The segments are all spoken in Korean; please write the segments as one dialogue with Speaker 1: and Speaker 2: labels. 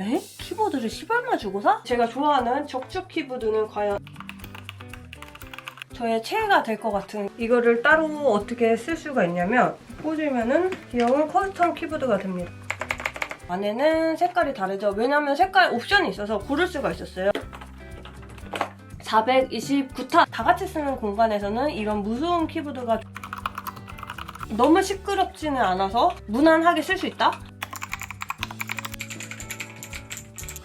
Speaker 1: 에? 키보드를 10얼마 주고 사? 제가 좋아하는 적축 키보드는 과연 저의 최애가 될 것 같은 이거를 따로 어떻게 쓸 수가 있냐면 꽂으면은 귀여운 커스텀 키보드가 됩니다. 안에는 색깔이 다르죠. 왜냐면 색깔 옵션이 있어서 고를 수가 있었어요. 429타 다 같이 쓰는 공간에서는 이런 무서운 키보드가 너무 시끄럽지는 않아서 무난하게 쓸 수 있다.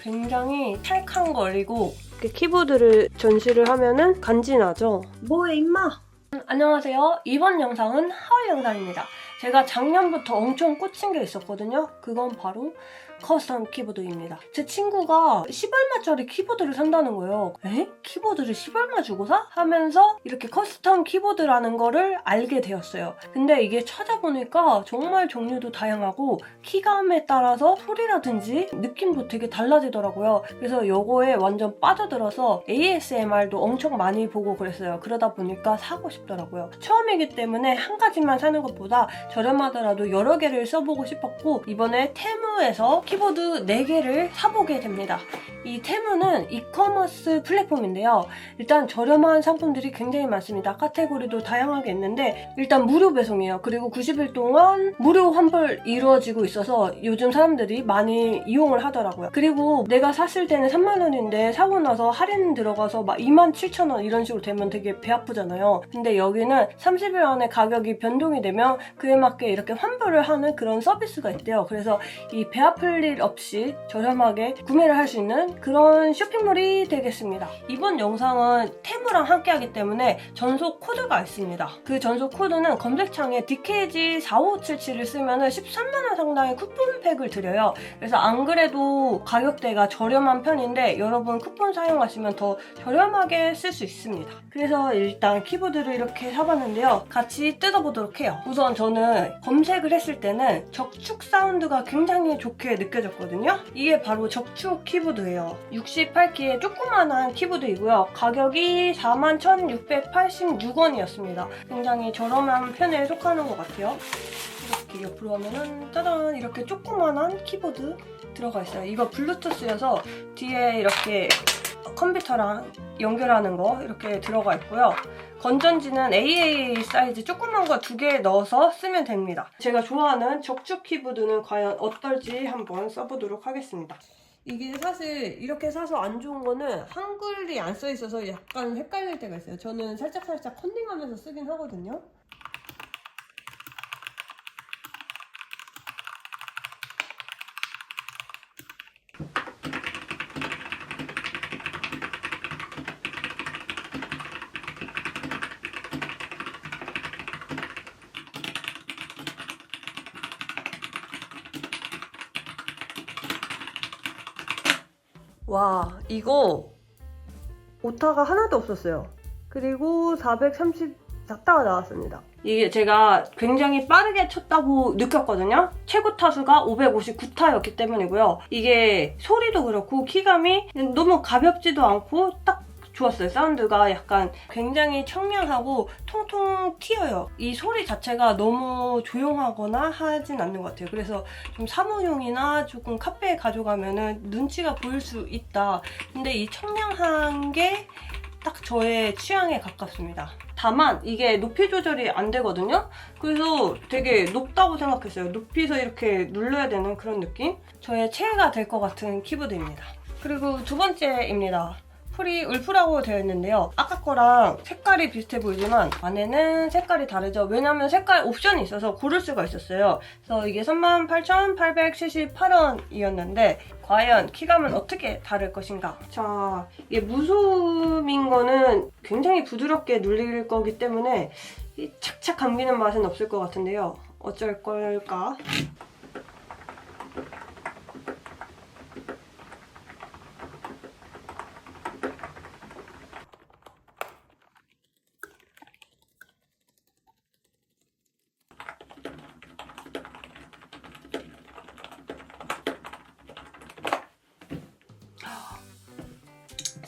Speaker 1: 굉장히 찰캉거리고 이렇게 키보드를 전시를 하면은 간지나죠. 뭐해 임마? 음, 안녕하세요. 이번 영상은 하울 영상입니다. 제가 작년부터 엄청 꽂힌 게 있었거든요. 그건 바로 커스텀 키보드입니다. 제 친구가 10얼마짜리 키보드를 산다는 거예요. 에? 키보드를 10얼마 주고 사? 하면서 이렇게 커스텀 키보드라는 거를 알게 되었어요. 근데 이게 찾아보니까 정말 종류도 다양하고 키감에 따라서 소리라든지 느낌도 되게 달라지더라고요. 그래서 요거에 완전 빠져들어서 ASMR도 엄청 많이 보고 그랬어요. 그러다 보니까 사고 싶더라고요. 처음이기 때문에 한 가지만 사는 것보다 저렴하더라도 여러 개를 써보고 싶었고 이번에 테무에서 키보드 4개를 사보게 됩니다. 이 테무는 이커머스 플랫폼인데요. 일단 저렴한 상품들이 굉장히 많습니다. 카테고리도 다양하게 있는데 일단 무료 배송이에요. 그리고 90일 동안 무료 환불 이루어지고 있어서 요즘 사람들이 많이 이용을 하더라고요. 그리고 내가 샀을 때는 3만 원인데 사고 나서 할인 들어가서 막 2만 7천 원 이런 식으로 되면 되게 배 아프잖아요. 근데 여기는 30일 안에 가격이 변동이 되면 그에 맞게 이렇게 환불을 하는 그런 서비스가 있대요. 그래서 이 배 아플 일 없이 저렴하게 구매를 할 수 있는 그런 쇼핑몰이 되겠습니다. 이번 영상은 테무랑 함께 하기 때문에 전속 코드가 있습니다. 그 전속 코드는 검색창에 DKG4577을 쓰면 13만원 상당의 쿠폰팩을 드려요. 그래서 안 그래도 가격대가 저렴한 편인데 여러분 쿠폰 사용하시면 더 저렴하게 쓸 수 있습니다. 그래서 일단 키보드를 이렇게 사봤는데요. 같이 뜯어보도록 해요. 우선 저는 검색을 했을 때는 적축 사운드가 굉장히 좋게 느껴 졌거든요. 이게 바로 적축 키보드예요. 68기의 조그만한 키보드이고요. 가격이 41,686원이었습니다. 굉장히 저렴한 편에 속하는 것 같아요. 이렇게 옆으로 하면은 짜잔 이렇게 조그만한 키보드 들어가 있어요. 이거 블루투스여서 뒤에 이렇게 컴퓨터랑 연결하는 거 이렇게 들어가 있고요. 건전지는 AA 사이즈 조그만 거 두 개 넣어서 쓰면 됩니다. 제가 좋아하는 적축 키보드는 과연 어떨지 한번 써보도록 하겠습니다. 이게 사실 이렇게 사서 안 좋은 거는 한글이 안 써 있어서 약간 헷갈릴 때가 있어요. 저는 살짝살짝 컨닝하면서 쓰긴 하거든요. 와, 이거 오타가 하나도 없었어요. 그리고 434타가 나왔습니다. 이게 제가 굉장히 빠르게 쳤다고 느꼈거든요. 최고 타수가 559타였기 때문이고요. 이게 소리도 그렇고 키감이 너무 가볍지도 않고 딱 좋았어요. 사운드가 약간 굉장히 청량하고 통통 튀어요. 이 소리 자체가 너무 조용하거나 하진 않는 것 같아요. 그래서 좀 사무용이나 조금 카페에 가져가면은 눈치가 보일 수 있다. 근데 이 청량한 게 딱 저의 취향에 가깝습니다. 다만 이게 높이 조절이 안 되거든요. 그래서 되게 높다고 생각했어요. 높이서 이렇게 눌러야 되는 그런 느낌? 저의 최애가 될 것 같은 키보드입니다. 그리고 두 번째입니다. 풀이 울프라고 되어 있는데요. 아까 거랑 색깔이 비슷해 보이지만 안에는 색깔이 다르죠. 왜냐면 색깔 옵션이 있어서 고를 수가 있었어요. 그래서 이게 38,878원이었는데 과연 키감은 어떻게 다를 것인가? 자, 이게 무소음인 거는 굉장히 부드럽게 눌릴 거기 때문에 이 착착 감기는 맛은 없을 것 같은데요. 어쩔 걸까?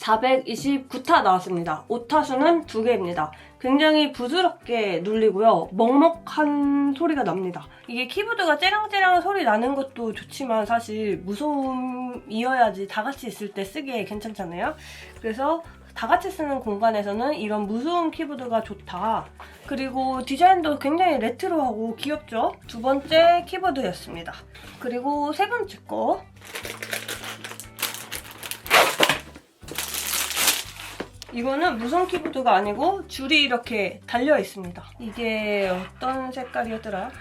Speaker 1: 429타 나왔습니다. 오타수는 2개입니다. 굉장히 부드럽게 눌리고요. 먹먹한 소리가 납니다. 이게 키보드가 째랑째랑 소리 나는 것도 좋지만 사실 무소음이어야지 다 같이 있을 때 쓰기에 괜찮잖아요. 그래서 다 같이 쓰는 공간에서는 이런 무소음 키보드가 좋다. 그리고 디자인도 굉장히 레트로하고 귀엽죠? 두 번째 키보드였습니다. 그리고 세 번째 거. 이거는 무선 키보드가 아니고 줄이 이렇게 달려 있습니다. 이게 어떤 색깔이었더라?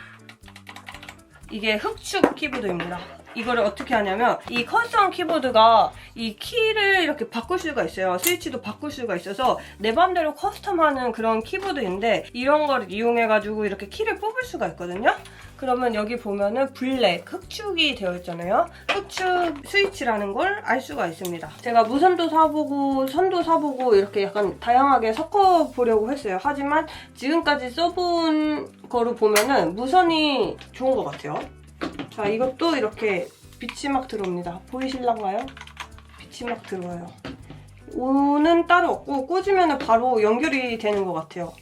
Speaker 1: 이게 흑축 키보드입니다. 이거를 어떻게 하냐면 이 커스텀 키보드가 이 키를 이렇게 바꿀 수가 있어요. 스위치도 바꿀 수가 있어서 내 맘대로 커스텀하는 그런 키보드인데 이런 거를 이용해가지고 이렇게 키를 뽑을 수가 있거든요. 그러면 여기 보면은 블랙, 흑축이 되어 있잖아요. 흑축 스위치라는 걸 알 수가 있습니다. 제가 무선도 사보고 선도 사보고 이렇게 약간 다양하게 섞어 보려고 했어요. 하지만 지금까지 써본 거로 보면은 무선이 좋은 것 같아요. 자, 이것도 이렇게 빛이 막 들어옵니다. 보이실랑가요? 빛이 막 들어와요. 오는 따로 없고 꽂으면 바로 연결이 되는 것 같아요.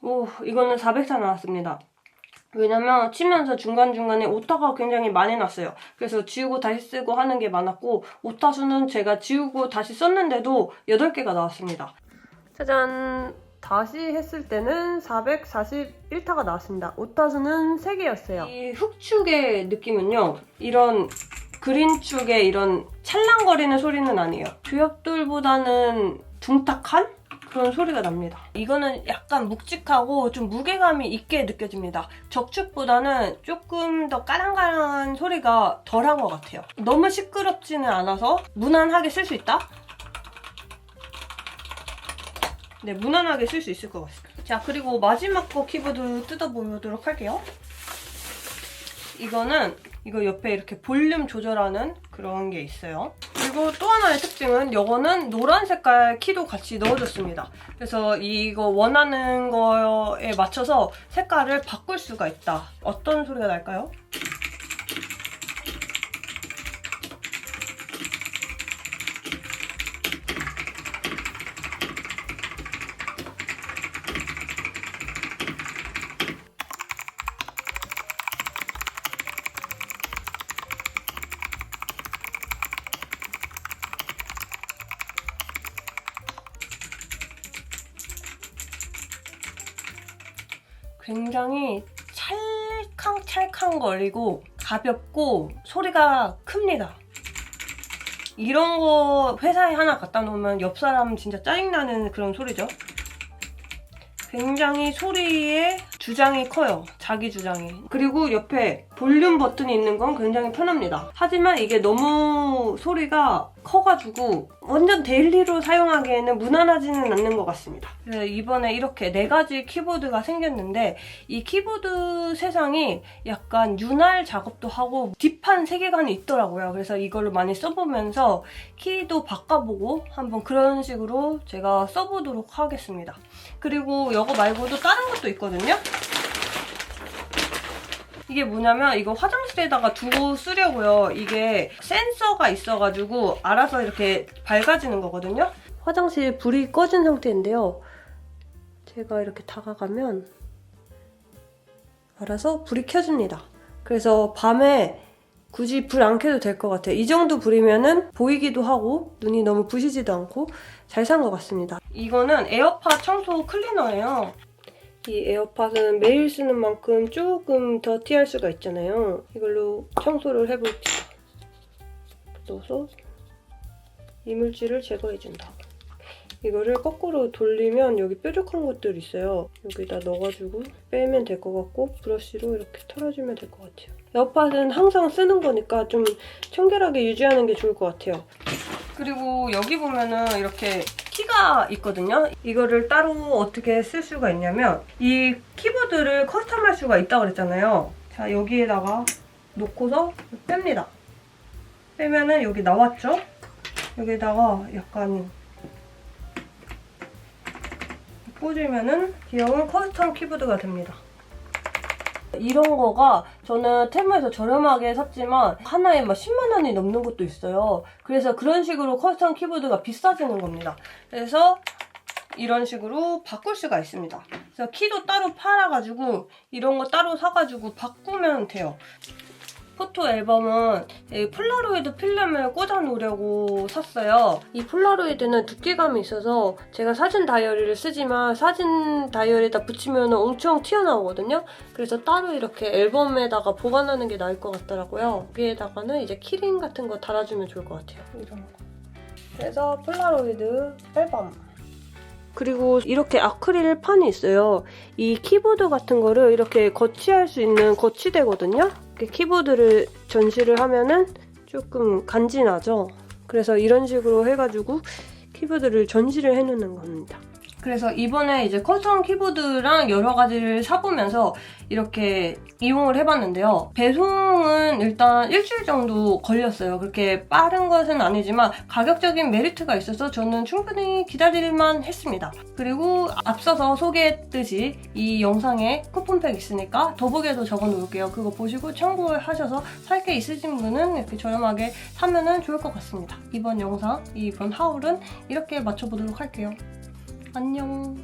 Speaker 1: 오, 이거는 400타 나왔습니다. 왜냐면 치면서 중간중간에 오타가 굉장히 많이 났어요. 그래서 지우고 다시 쓰고 하는 게 많았고 오타 수는 제가 지우고 다시 썼는데도 8개가 나왔습니다. 짜잔! 다시 했을 때는 441타가 나왔습니다. 오타 수는 3개였어요. 이 흑축의 느낌은요. 이런 그린축의 이런 찰랑거리는 소리는 아니에요. 주엽돌보다는 둥탁한 그런 소리가 납니다. 이거는 약간 묵직하고 좀 무게감이 있게 느껴집니다. 적축보다는 조금 더 까랑까랑한 소리가 덜한 것 같아요. 너무 시끄럽지는 않아서 무난하게 쓸 수 있다? 네, 무난하게 쓸 수 있을 것 같습니다. 자, 그리고 마지막 거 키보드 뜯어보도록 할게요. 이거는 이거 옆에 이렇게 볼륨 조절하는 그런 게 있어요. 그리고 또 하나의 특징은 이거는 노란 색깔 키도 같이 넣어줬습니다. 그래서 이거 원하는 거에 맞춰서 색깔을 바꿀 수가 있다. 어떤 소리가 날까요? 굉장히 찰캉찰캉 거리고 가볍고 소리가 큽니다. 이런 거 회사에 하나 갖다 놓으면 옆 사람 진짜 짜증나는 그런 소리죠. 굉장히 소리의 주장이 커요. 자기 주장이. 그리고 옆에 볼륨 버튼이 있는 건 굉장히 편합니다. 하지만 이게 너무 소리가 커가지고 완전 데일리로 사용하기에는 무난하지는 않는 것 같습니다. 그래서 이번에 이렇게 네 가지 키보드가 생겼는데 이 키보드 세상이 약간 윤활 작업도 하고 딥한 세계관이 있더라고요. 그래서 이걸로 많이 써보면서 키도 바꿔보고 한번 그런 식으로 제가 써보도록 하겠습니다. 그리고 이거 말고도 다른 것도 있거든요. 이게 뭐냐면 이거 화장실에다가 두고 쓰려고요. 이게 센서가 있어가지고 알아서 이렇게 밝아지는 거거든요. 화장실 불이 꺼진 상태인데요. 제가 이렇게 다가가면 알아서 불이 켜집니다. 그래서 밤에 굳이 불 안 켜도 될 것 같아요. 이 정도 불이면은 보이기도 하고 눈이 너무 부시지도 않고 잘 산 것 같습니다. 이거는 에어팟 청소 클리너예요. 이 에어팟은 매일 쓰는 만큼 조금 더티할 수가 있잖아요. 이걸로 청소를 해볼게요. 넣어서 이물질을 제거해준다. 이거를 거꾸로 돌리면 여기 뾰족한 것들 있어요. 여기다 넣어가지고 빼면 될 것 같고 브러쉬로 이렇게 털어주면 될 것 같아요. 에어팟은 항상 쓰는 거니까 좀 청결하게 유지하는 게 좋을 것 같아요. 그리고 여기 보면은 이렇게 키가 있거든요. 이거를 따로 어떻게 쓸 수가 있냐면 이 키보드를 커스텀할 수가 있다고 그랬잖아요. 자 여기에다가 놓고서 뺍니다. 빼면은 여기 나왔죠? 여기다가 약간 꽂으면은 귀여운 커스텀 키보드가 됩니다. 이런 거가 저는 테마에서 저렴하게 샀지만 하나에 막 10만 원이 넘는 것도 있어요. 그래서 그런 식으로 커스텀 키보드가 비싸지는 겁니다. 그래서 이런 식으로 바꿀 수가 있습니다. 그래서 키도 따로 팔아가지고 이런 거 따로 사가지고 바꾸면 돼요. 포토 앨범은 이 폴라로이드 필름을 꽂아 놓으려고 샀어요. 이 폴라로이드는 두께감이 있어서 제가 사진 다이어리를 쓰지만 사진 다이어리에다 붙이면 엄청 튀어나오거든요. 그래서 따로 이렇게 앨범에다가 보관하는 게 나을 것 같더라고요. 여기에다가는 이제 키링 같은 거 달아주면 좋을 것 같아요. 이런 거. 그래서 폴라로이드 앨범. 그리고 이렇게 아크릴 판이 있어요. 이 키보드 같은 거를 이렇게 거치할 수 있는 거치대거든요. 이렇게 키보드를 전시를 하면은 조금 간지나죠. 그래서 이런 식으로 해가지고 키보드를 전시를 해놓는 겁니다. 그래서 이번에 이제 커스텀 키보드랑 여러 가지를 사보면서 이렇게 이용을 해봤는데요. 배송은 일단 일주일 정도 걸렸어요. 그렇게 빠른 것은 아니지만 가격적인 메리트가 있어서 저는 충분히 기다릴만 했습니다. 그리고 앞서서 소개했듯이 이 영상에 쿠폰팩 있으니까 더보기에도 적어 놓을게요. 그거 보시고 참고하셔서 살 게 있으신 분은 이렇게 저렴하게 사면은 좋을 것 같습니다. 이번 영상, 이번 하울은 이렇게 맞춰보도록 할게요. 안녕.